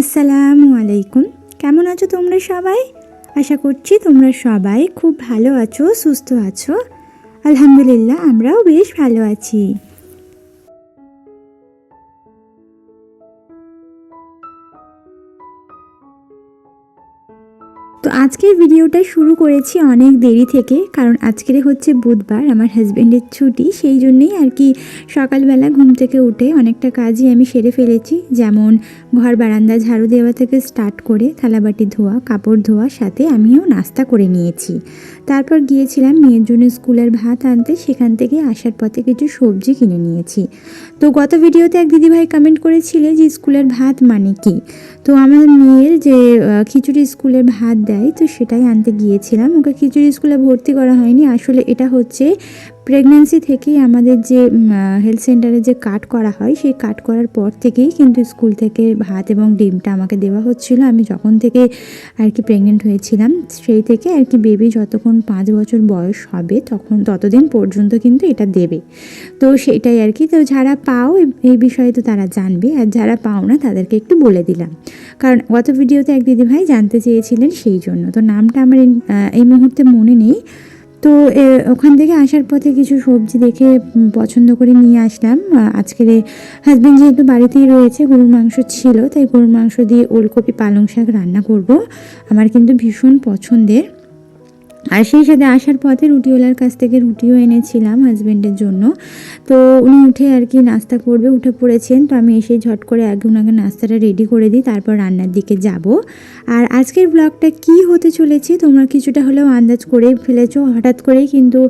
আসসালামু আলাইকুম। কেমন আছো তোমরা সবাই? আশা করছি তোমরা সবাই খুব ভালো আছো, সুস্থ আছো। আলহামদুলিল্লাহ, আমরাও বেশ ভালো আছি। তো আজকের ভিডিওটা শুরু করেছি অনেক দেরি থেকে, কারণ আজকের হচ্ছে বুধবার, আমার হাজব্যান্ডের ছুটি, সেই জন্যেই আর কি সকালবেলা ঘুম থেকে উঠে অনেকটা কাজই আমি সেরে ফেলেছি। যেমন ঘর, বারান্দা, ঝাড়ু দেওয়া থেকে স্টার্ট করে থালাবাটি ধোয়া, কাপড় ধোয়া সাথে আমিও নাস্তা করে নিয়েছি। তারপর গিয়েছিলাম মেয়ের জন্য স্কুলের ভাত আনতে, সেখান থেকে আসার পথে কিছু সবজি কিনে নিয়েছি। তো গত ভিডিওতে এক দিদিভাই কমেন্ট করেছিলে যে স্কুলের ভাত মানে কি? তো আমার মেয়ের যে খিচুড়ি স্কুলের ভাত দেয়, তো সেটাই আনতে গিয়েছিলাম। ওকে খিচুড়ি স্কুলে ভর্তি করা হয়নি। আসলে এটা হচ্ছে প্রেগন্যান্সি থেকেই আমাদের যে হেলথ সেন্টারে যে কাট করা হয়, সেই কাট করার পর থেকেই কিন্তু স্কুল থেকে ভাত এবং ডিমটা আমাকে দেওয়া হচ্ছিল। আমি যখন থেকে আর কি প্রেগনেন্ট হয়েছিলাম, সেই থেকে আর কি বেবি যতক্ষণ পাঁচ বছর বয়স হবে, তখন, ততদিন পর্যন্ত কিন্তু এটা দেবে। তো সেটাই আর কি। তো যারা পাও এই বিষয়ে তো তারা জানবে। আর যারা পাও না, তাদেরকে একটু বলে দিলাম। কারণ গত ভিডিওতে এক দিদিভাই জানতে চেয়েছিলেন সেই জন্য। তো নামটা আমার এই মুহূর্তে মনে নেই। তো ওখান থেকে আসার পথে কিছু সবজি দেখে পছন্দ করে নিয়ে আসলাম। আজকের হাজব্যান্ড যেহেতু বাড়িতেই রয়েছে, গরুর মাংস ছিল, তাই গরুর মাংস দিয়ে ওলকপি পালং শাক রান্না করব। আমার কিন্তু ভীষণ পছন্দের। আর সেই সাথে আসার পথে রুটিওয়ালার কাছ থেকে রুটিও এনেছিলাম হাজব্যান্ডের জন্য। তো উনি উঠে আর কি নাস্তা করবে, উঠে পড়েছেন। তো আমি এসে ঝট করে আগে ওনাকে নাস্তাটা রেডি করে দিই, তারপর রান্নার দিকে যাব। আর আজকের ব্লগটা কি হতে চলেছে তোমরা কিছুটা হলেও আন্দাজ করেই ফেলেছো। হঠাৎ করেই কিন্তু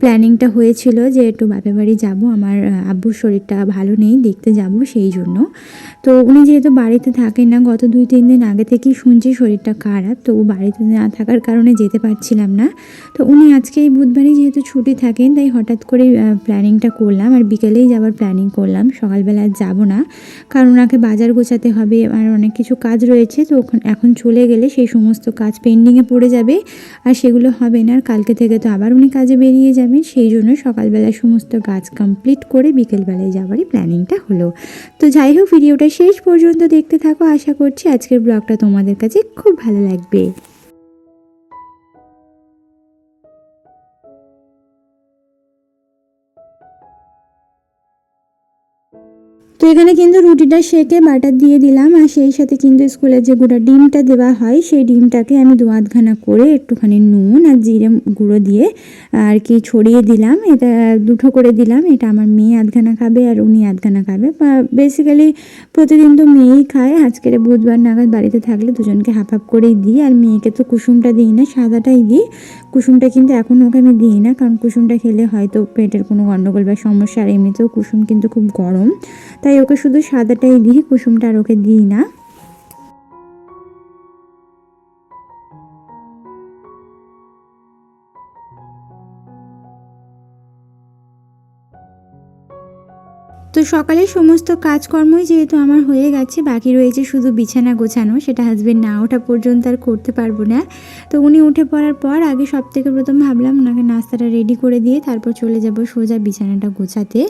প্ল্যানিংটা হয়েছিল যে একটু বাপের বাড়ি যাব, আমার আব্বুর শরীরটা ভালো নেই, দেখতে যাব সেই জন্য। তো উনি যেহেতু বাড়িতে থাকেন না, গত দুই, তিন দিন আগে থেকেই শুনছি শরীরটা খারাপ। তো বাড়িতে না থাকার কারণে যেতে পারছিলাম না। তো উনি আজকে এই বুধবারই যেহেতু ছুটি থাকেন, তাই হঠাৎ করে প্ল্যানিংটা করলাম। আর বিকেলেই যাওয়ার প্ল্যানিং করলাম। সকালবেলা যাব না। কারণ ওনাকে বাজার গোছাতে হবে আর অনেক কিছু কাজ রয়েছে। তো এখন চলে গেলে সেই সমস্ত কাজ পেন্ডিংয়ে পড়ে যাবে। আর সেগুলো হবে না। আর কালকে থেকে তো আবার উনি কাজে বেরিয়ে যাবেন। সেই জন্য সকালবেলা সমস্ত কাজ কমপ্লিট করে বিকেলবেলায় যাওয়ারই প্ল্যানিংটা হলো। তো যাই হোক, ভিডিওটা শেষ পর্যন্ত দেখতে থাকো। আশা করছি আজকের ব্লগটা তোমাদের কাছে খুব ভালো লাগবে। তো এখানে কিন্তু রুটিটা সেকে বাটার দিয়ে দিলাম আর সেই সাথে কিন্তু স্কুলের যে গোটা ডিমটা দেওয়া হয়, সেই ডিমটাকে আমি দু আধখানা করে একটুখানি নুন আর জিরে গুঁড়ো দিয়ে আর কি ছড়িয়ে দিলাম। এটা দুটো করে দিলাম। এটা আমার মেয়ে আধখানা খাবে আর উনি আধখানা খাবে। বেসিক্যালি প্রতিদিন তো মেয়েই খায়। আজকের বুধবার নাগাদ বাড়িতে থাকলে দুজনকে হাফ হাফ করেই দিই। আর মেয়েকে তো কুসুমটা দিই না, সাদাটাই দিই। কুসুমটা কিন্তু এখন ওকে আমি দিই না, কারণ কুসুমটা খেলে হয়তো পেটের কোনো গণ্ডগোল বা সমস্যা, আর এমনিতেও কুসুম কিন্তু খুব গরম। তাই ওকে শুধু সাদাটাই দিই, কুসুমটা আর ওকে দিই না। সকালে সমস্ত কাজকর্মই যেহেতু আমার হয়ে গেছে, বাকি রয়েছে শুধু বিছানা গোছানো, সেটা হাজবেন্ড না ওঠা পর্যন্ত আর করতে পারব না। তো উনি উঠে পড়ার পর আগে সব থেকে প্রথম ভাবলাম ওনাকে নাস্তাটা রেডি করে দিয়ে তারপর চলে যাব সোজা বিছানাটা গোছাতে।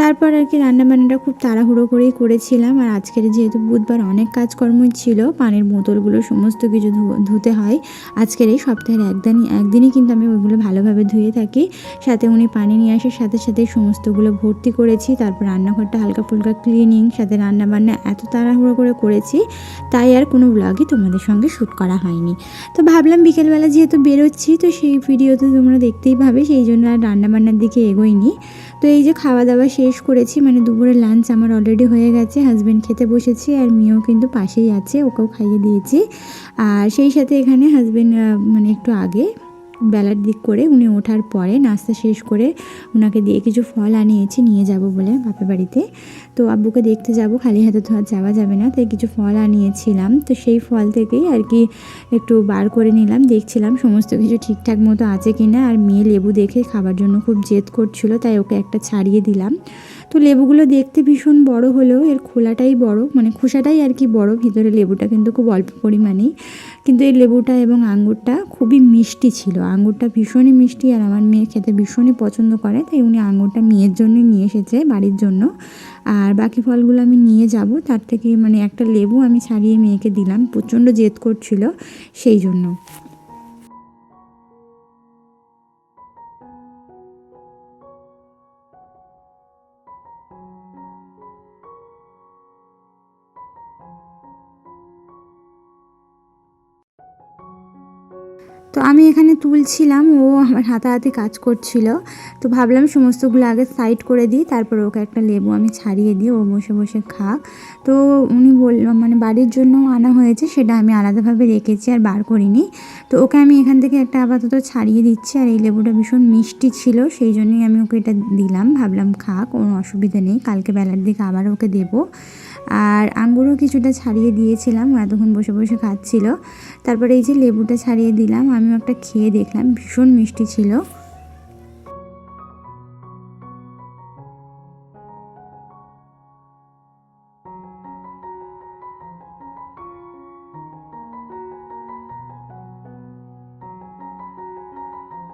তারপর আর কি রান্নাবান্নাটা খুব তাড়াহুড়ো করেই করেছিলাম আর আজকের যেহেতু বুধবার অনেক কাজকর্মই ছিল, পানের বোতলগুলো সমস্ত কিছু ধুতে হয়। আজকের এই সপ্তাহের একদিনই একদিনই কিন্তু আমি ওইগুলো ভালোভাবে ধুয়ে থাকি। সাথে উনি পানি নিয়ে আসার সাথে সাথে সমস্তগুলো ভর্তি করেছি, তারপর রান্নাঘরটা হালকা ফুলকা ক্লিনিং সাথে রান্না বান্না এত তাড়াহুড়ো করে করেছি, তাই আর কোনো ব্লগই তোমাদের সঙ্গে শ্যুট করা হয়নি। তো ভাবলাম বিকেলবেলা যেহেতু বেরোচ্ছি, তো সেই ভিডিও তো তোমরা দেখতেই পাবে, সেই জন্য আর রান্নাবান্নার দিকে এগোইনি। তো এই যে খাওয়া দাওয়া শেষ করেছি মানে দুপুরের লাঞ্চ আমার অলরেডি হয়ে গেছে হাজব্যান্ড খেতে বসেছে আর মেয়েও কিন্তু পাশেই আছে, ওকেও খাইয়ে দিয়েছি। আর সেই সাথে এখানে হাজব্যান্ড মানে একটু আগে বেলার দিক করে উনি ওঠার পরে নাস্তা শেষ করে ওনাকে দিয়ে কিছু ফল আনিয়েছি নিয়ে যাব বলে বাপের বাড়িতে। তো আব্বুকে দেখতে যাব, খালি হাতে তো আর যাওয়া যাবে না, তাই কিছু ফল আনিয়েছিলাম। তো সেই ফল থেকেই আর কি একটু বার করে নিলাম, দেখছিলাম সমস্ত কিছু ঠিকঠাক মতো আছে কি না আর মেয়ে লেবু দেখে খাবার জন্য খুব জেদ করছিল, তাই ওকে একটা ছাড়িয়ে দিলাম। তো লেবুগুলো দেখতে ভীষণ বড় হলেও এর খোলাটাই বড় মানে খোসাটাই আর কি বড়, ভিতরে লেবুটা কিন্তু খুব অল্প পরিমাণেই। কিন্তু এই লেবুটা এবং আঙ্গুরটা খুবই মিষ্টি ছিল। আঙ্গুরটা ভীষণই মিষ্টি আর আমার মেয়ে খেতে ভীষণই পছন্দ করে, তাই উনি আঙ্গুরটা মেয়ের জন্যই নিয়ে এসেছে বাড়ির জন্য। আর বাকি ফলগুলো আমি নিয়ে যাব, তার থেকে মানে একটা লেবু আমি ছাড়িয়ে মেয়েকে দিলাম, প্রচণ্ড জেদ করছিল সেই জন্য। তো আমি এখানে তুলছিলাম, ও আমার হাতাহাতি কাজ করছিল। তো ভাবলাম সমস্তগুলো আগে সাইড করে দিই, তারপর ওকে একটা লেবু আমি ছাড়িয়ে দিই, ও বসে বসে খাক। তো উনি বল মানে বাড়ির জন্য আনা হয়েছে, সেটা আমি আলাদাভাবে রেখেছি আর বার করিনি। তো ওকে আমি এখান থেকে একটা আপাতত ছাড়িয়ে দিচ্ছি, আর এই লেবুটা ভীষণ মিষ্টি ছিল, সেই জন্যই আমি ওকে এটা দিলাম, ভাবলাম খাক, কোনো অসুবিধা নেই, কালকে বেলার দিকে আবার ওকে দেবো। আর আঙ্গুরও কিছুটা ছাড়িয়ে দিয়েছিলাম এতক্ষণ বসে বসে খাচ্ছিল। তারপরে এই যে লেবুটা ছাড়িয়ে দিলাম, আমিও একটা খেয়ে দেখলাম, ভীষণ মিষ্টি ছিল।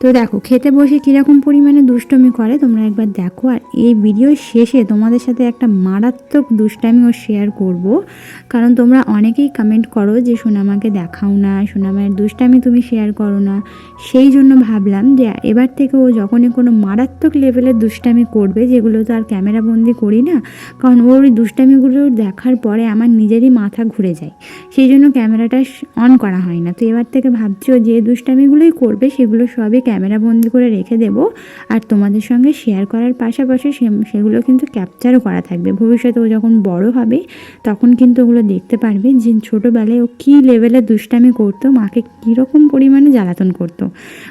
তো দেখো, খেতে বসে কীরকম পরিমাণে দুষ্টমি করে তোমরা একবার দেখো। আর এই ভিডিও শেষে তোমাদের সাথে একটা মারাত্মক দুষ্টামিও শেয়ার করব। কারণ তোমরা অনেকেই কমেন্ট করো যে, সোনামাকে দেখাও না, সোনামায়ের দুষ্টামি তুমি শেয়ার করো না। সেই জন্য ভাবলাম যে, এবার থেকে ও যখনই কোনো মারাত্মক লেভেলের দুষ্টামি করবে, যেগুলো তো আর ক্যামেরা বন্দি করি না, কারণ ওর ওই দুষ্টামিগুলো দেখার পরে আমার নিজেরই মাথা ঘুরে যায়। সেই জন্য ক্যামেরাটা অন করা হয় না। তো এবার থেকে ভাবছি যে, দুষ্টামিগুলোই করবে, সেগুলো সবই ক্যামেরা বন্দি করে রেখে দেব আর তোমাদের সঙ্গে শেয়ার করার পাশাপাশি সেগুলো কিন্তু ক্যাপচারও করা থাকবে। ভবিষ্যতে ও যখন বড় হবে, তখন কিন্তু ওগুলো দেখতে পারবে যে ছোটোবেলায় ও কী লেভেলে দুষ্টামি করতো, মাকে কীরকম পরিমাণে জ্বালাতন করতো।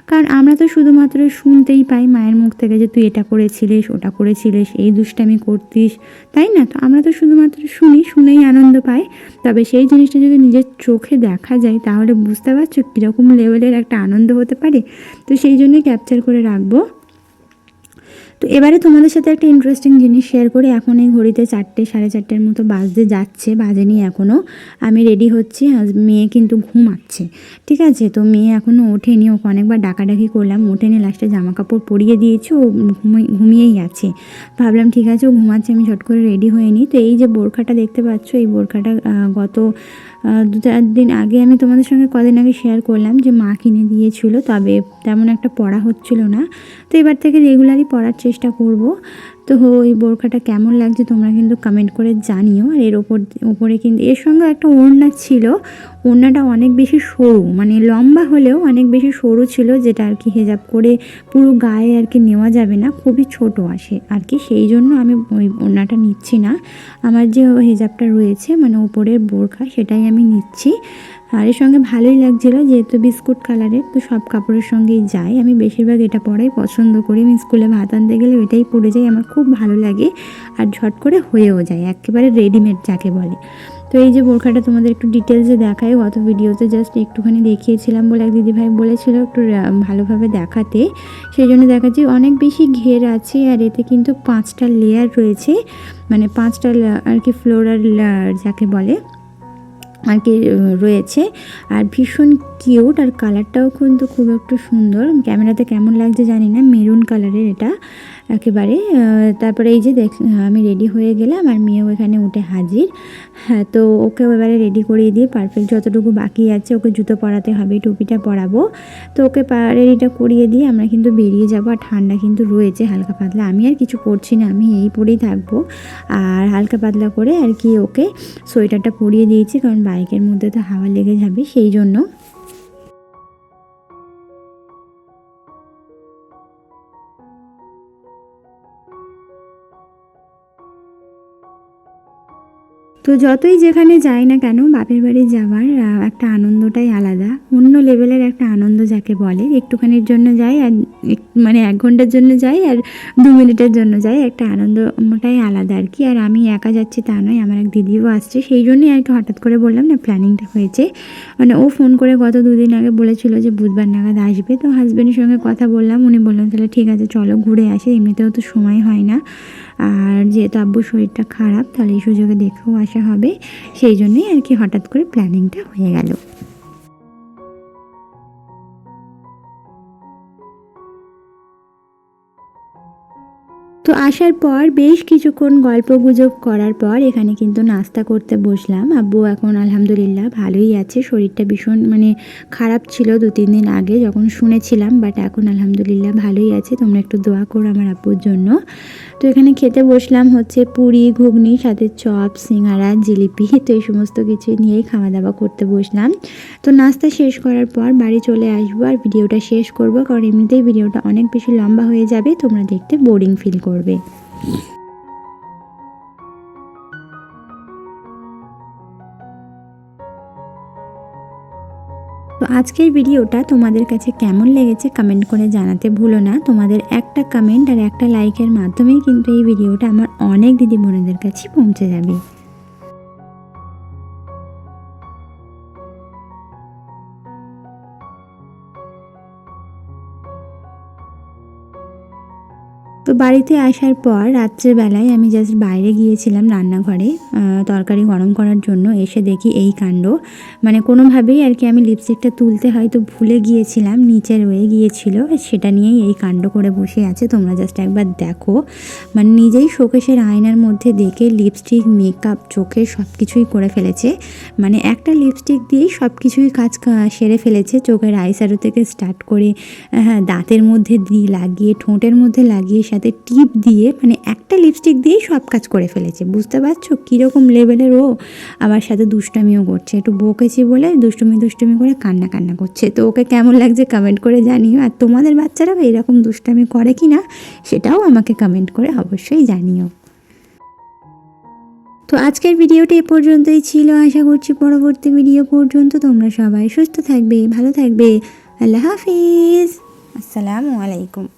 কারণ আমরা তো শুধুমাত্র শুনতেই পাই মায়ের মুখ থেকে যে তুই এটা করেছিলিস, ওটা করেছিলিস, এই দুষ্টামি করতিস, তাই না? তো আমরা তো শুধুমাত্র শুনি, শুনেই আনন্দ পাই। তবে সেই জিনিসটা যদি নিজের চোখে দেখা যায়, তাহলে বুঝতে পারছ কীরকম লেভেলের একটা আনন্দ হতে পারে। তো সেই জন্যই ক্যাপচার করে রাখব। তো এবারে তোমাদের সাথে একটা ইন্টারেস্টিং জিনিস শেয়ার করি। এখন এই ঘড়িতে চারটে, সাড়ে চারটের মতো বাজতে যাচ্ছে, বাজেনি এখনও আমি রেডি হচ্ছি মেয়ে কিন্তু ঘুমাচ্ছে, ঠিক আছে? তো মেয়ে এখনও ওঠেনি, ওকে অনেকবার ডাকাডাকি করলাম, ওঠেনি লাস্টে জামা কাপড় পরিয়ে দিয়েছি, ও ঘুমিয়েই আছে। ভাবলাম ঠিক আছে, ও ঘুমাচ্ছে, আমি চট করে রেডি হয়ে তো এই যে বোরখাটা দেখতে পাচ্ছ, এই বোরখাটা গত দু চার দিন আগে আমি তোমাদের সঙ্গে কদিন আগে শেয়ার করলাম যে মা কিনে দিয়েছিল, তবে তেমন একটা পড়া হচ্ছিল না। তো এবার থেকে রেগুলারই পড়ার চেষ্টা করব। তো ওই বোরখাটা কেমন লাগছে তোমরা কিন্তু কমেন্ট করে জানিও। আর এর ওপর, ওপরে কিন্তু, এর সঙ্গে একটা ওড়না ছিল। ওড়নাটা অনেক বেশি সরু মানে লম্বা হলেও অনেক বেশি সরু ছিল, যেটা আর কি হেজাব করে পুরো গায়ে আর কি নেওয়া যাবে না, খুবই ছোট আসে আর কি। সেই জন্য আমি ওই ওড়নাটা নিচ্ছি না। আমার যে হেজাবটা রয়েছে মানে ওপরের বোরখা, সেটাই আমি নিচ্ছি। আর এর সঙ্গে ভালোই লাগছিল যেহেতু বিস্কুট কালারের, তো সব কাপড়ের সঙ্গেই যাই। আমি বেশিরভাগ এটা পরাই পছন্দ করি। আমি স্কুলে ভাত আনতে গেলে এটাই পরে যাই, আমার খুব ভালো লাগে আর ঝট করে হয়েও যায়, একেবারে রেডিমেড যাকে বলে। তো এই যে বোরখাটা তোমাদের একটু ডিটেলসে দেখাই, গত ভিডিওতে জাস্ট একটুখানি দেখিয়েছিলাম বলে এক দিদিভাই বলেছিল একটু ভালোভাবে দেখাতে। সেই জন্য দেখাচ্ছি, অনেক বেশি ঘের আছে আর এতে কিন্তু পাঁচটা লেয়ার রয়েছে। মানে পাঁচটা আর কি ফ্লোরার যাকে বলে। আর কি রয়েছে। আর ভীষণ কিউট আর কালারটাও কিন্তু খুব একটু সুন্দর। ক্যামেরাতে কেমন লাগছে জানি না মেরুন কালারের এটা একেবারে। তারপরে এই যে দেখ, আমি রেডি হয়ে গেলাম, আর মেয়েও এখানে উঠে হাজির। হ্যাঁ তো ওকে এবারে রেডি করিয়ে দিয়ে পারফেক্ট যতটুকু বাকি আছে ওকে জুতো পরাতে হবে, টুপিটা পরাবো। তো ওকে রেডিটা করিয়ে দিয়ে আমরা কিন্তু বেরিয়ে যাব, আর ঠান্ডা কিন্তু রয়েছে হালকা পাতলা। আমি আর কিছু করছি না, আমি এই পরেই থাকব। আর হালকা পাতলা করে আর কি ওকে সোয়েটারটা পরিয়ে দিয়েছি, কারণ বাইকের মধ্যে তো হাওয়া লেগে যাবে সেই জন্য তো যতই যেখানে যাই না কেন, বাপের বাড়ি যাওয়ার একটা আনন্দটাই আলাদা। অন্য লেভেলের একটা আনন্দ যাকে বলে। একটুখানির জন্য যাই আর মানে এক ঘণ্টার জন্য যাই আর দু মিনিটের জন্য যাই, একটা আনন্দটাই আলাদা আর কি। আর আমি একা যাচ্ছি তা নয়, আমার এক দিদিও আসছে। সেই জন্যই আর কি হঠাৎ করে বললাম, না, প্ল্যানিংটা হয়েছে। মানে ও ফোন করে গত দুদিন আগে বলেছিল যে বুধবার নাগাদ আসবে। তো হাজব্যান্ডের সঙ্গে কথা বললাম, উনি বললেন, তাহলে ঠিক আছে, চলো ঘুরে আসি, এমনিতেও তো সময় হয় না। আর যেহেতু আব্বুর শরীরটা খারাপ, তাহলে এই সুযোগে দেখেও আসা হবে। সেই জন্যই আর কি হঠাৎ করে প্ল্যানিংটা হয়ে গেল। তো আসার পর বেশ কিছুক্ষণ গল্প গুজব করার পর এখানে কিন্তু নাস্তা করতে বসলাম। আব্বু এখন আলহামদুলিল্লাহ ভালোই আছে। শরীরটা ভীষণ মানে খারাপ ছিল দু, তিন দিন আগে যখন শুনেছিলাম বাট এখন আলহামদুলিল্লাহ ভালোই আছে। তোমরা একটু দোয়া করো আমার আব্বুর জন্য। তো এখানে খেতে বসলাম হচ্ছে পুরি, ঘুগনি, সাথে চপ, সিঙ্গারা, জিলিপি, তো এই সমস্ত কিছু নিয়েই খাওয়া দাওয়া করতে বসলাম। তো নাস্তা শেষ করার পর বাড়ি চলে আসব আর ভিডিওটা শেষ করব, কারণ এমনিতেই ভিডিওটা অনেক বেশি লম্বা হয়ে যাবে, তোমরা দেখতে বোরিং ফিল করবে। তো আজকের ভিডিওটা তোমাদের কাছে কেমন লেগেছে কমেন্ট করে জানাতে ভুলো না। তোমাদের একটা কমেন্ট আর একটা লাইকের মাধ্যমেই কিন্তু এই ভিডিওটা আমার অনেক দিদি বোনেদের কাছে পৌঁছে যাবে। বাড়িতে আসার পর রাত্রেবেলায় আমি জাস্ট বাইরে গিয়েছিলাম রান্নাঘরে তরকারি গরম করার জন্য। এসে দেখি এই কাণ্ড। মানে কোনোভাবেই আর কি আমি লিপস্টিকটা তুলতে হয়তো ভুলে গিয়েছিলাম, নিচে রয়ে গিয়েছিল। সেটা নিয়েই এই কাণ্ড করে বসে আছে। তোমরা জাস্ট একবার দেখো। মানে নিজেই শোকেশের আয়নার মধ্যে দেখে লিপস্টিক মেকআপ চোখে সব কিছুই করে ফেলেছে। মানে একটা লিপস্টিক দিয়েই সব কিছুই কাজ সেরে ফেলেছে। চোখের আইশ্যাডো থেকে স্টার্ট করে হ্যাঁ দাঁতের মধ্যে দিয়ে লাগিয়ে, ঠোঁটের মধ্যে লাগিয়ে, সাথে টিপ দিয়ে মানে একটা লিপস্টিক দিয়েই সব কাজ করে ফেলেছে। বুঝতে পারছ? কীরকম লেভেলের ও? আবার সাথে দুষ্টামিও করছে। একটু বকেছি বলে দুষ্টুমি দুষ্টুমি করে কান্না কান্না করছে। তো ওকে কেমন লাগছে কমেন্ট করে জানিও। আর তোমাদের বাচ্চারা এরকম দুষ্টামি করে কি না সেটাও আমাকে কমেন্ট করে অবশ্যই জানিও। তো আজকের ভিডিওটা এ পর্যন্তই ছিল। আশা করছি পরবর্তী ভিডিও পর্যন্ত তোমরা সবাই সুস্থ থাকবে, ভালো থাকবে। আল্লাহ হাফিজ। আসসালামু আলাইকুম।